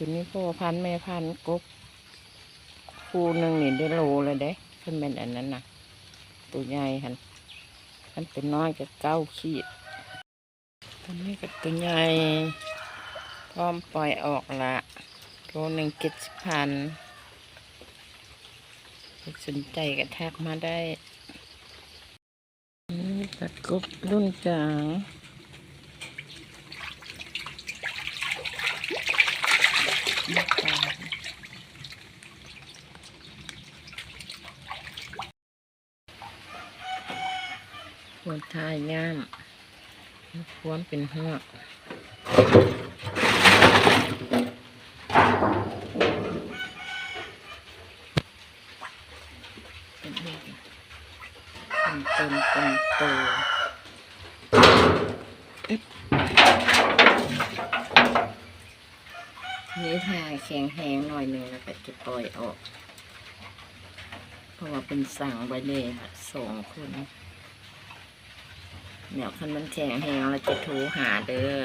ตัวนี้พ่อพันแม่พันกบคู่หนึ่งนี่ได้โลเลยเด้ขึ้นเป็นอันนั้นนะตัวใหญ่หันมันเป็นน้อยจะเก้าขีดตัวนี้ก็ตัวใหญ่พร้อมปล่อยออกละโลหนึ่งเจ็ดสิบพันสนใจก็ทักมาได้นี่ตะกบรุ่นจาง กลางควรทายย่ามควรเป็นหัวเป็นเด็กเป็นต้นเป็นโตอึ๊บ นี่ทาแข็งแห้งหน่อยหนึ่งแล้วก็จะปล่อยออก เพราะว่าเป็นสั่งไว้เลยค่สองคนเดี๋ยวคันมันแข็งแห้งเราจะโทรหาเด้อ